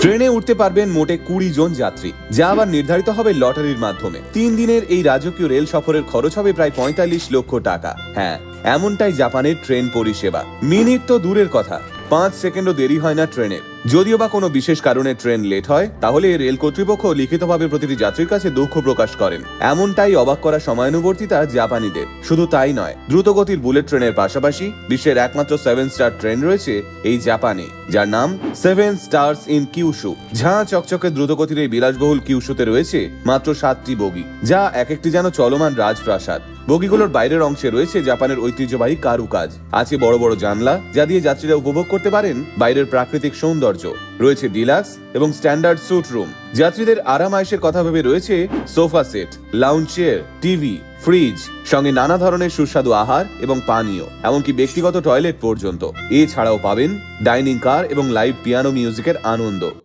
ট্রেনে উঠতে পারবেন মোটে কুড়ি জন যাত্রী। যা আবার নির্ধারিত হবে লটারির মাধ্যমে। তিন দিনের এই রাজকীয় রেল সফরের খরচ হবে প্রায় পঁয়তাল্লিশ লক্ষ টাকা। হ্যাঁ এমনটাই জাপানের ট্রেন পরিষেবা। মিনিট তো দূরের কথা। পাঁচ সেকেন্ডও দেরি হয় না ট্রেনের। যদিও বা কোনো বিশেষ কারণে ট্রেন লেট হয়, তাহলে রেল কর্তৃপক্ষ লিখিতভাবে প্রতিটি যাত্রীর কাছে দুঃখ প্রকাশ করেন। এমনটাই অবাক করা সময়ানুবর্তিতা জাপানিদের। শুধু তাই নয়, দ্রুতগতির বুলেট ট্রেনের পাশাপাশি বিশ্বের একমাত্র সেভেন স্টার ট্রেন রয়েছে এই জাপানে, যার নাম সেভেন স্টার্স ইন কিউশু ঝাঁ চকচকে দ্রুতগতির এই বিলাসবহুল কিউশুতে রয়েছে মাত্র সাতটি বগি, যা এক একটি যেন চলমান রাজপ্রাসাদ। বগিগুলোর বাইরের অংশে রয়েছে জাপানের ঐতিহ্যবাহী কারুকাজ। আছে বড় বড় জানলা, যা দিয়ে যাত্রীরা উপভোগ করতে পারেন বাইরের প্রাকৃতিক সৌন্দর্য। রয়েছে ডিলাক্স এবং স্ট্যান্ডার্ড স্যুট রুম। যাত্রীদের আরাম আয়েসের কথা ভেবে রয়েছে sofa set lounge chair TV fridge সঙ্গে নানা ধরনের সুস্বাদু আহার এবং পানীয়, এমনকি ব্যক্তিগত টয়লেট পর্যন্ত। এছাড়াও পাবেন ডাইনিং কার এবং লাইভ পিয়ানো মিউজিকের আনন্দ।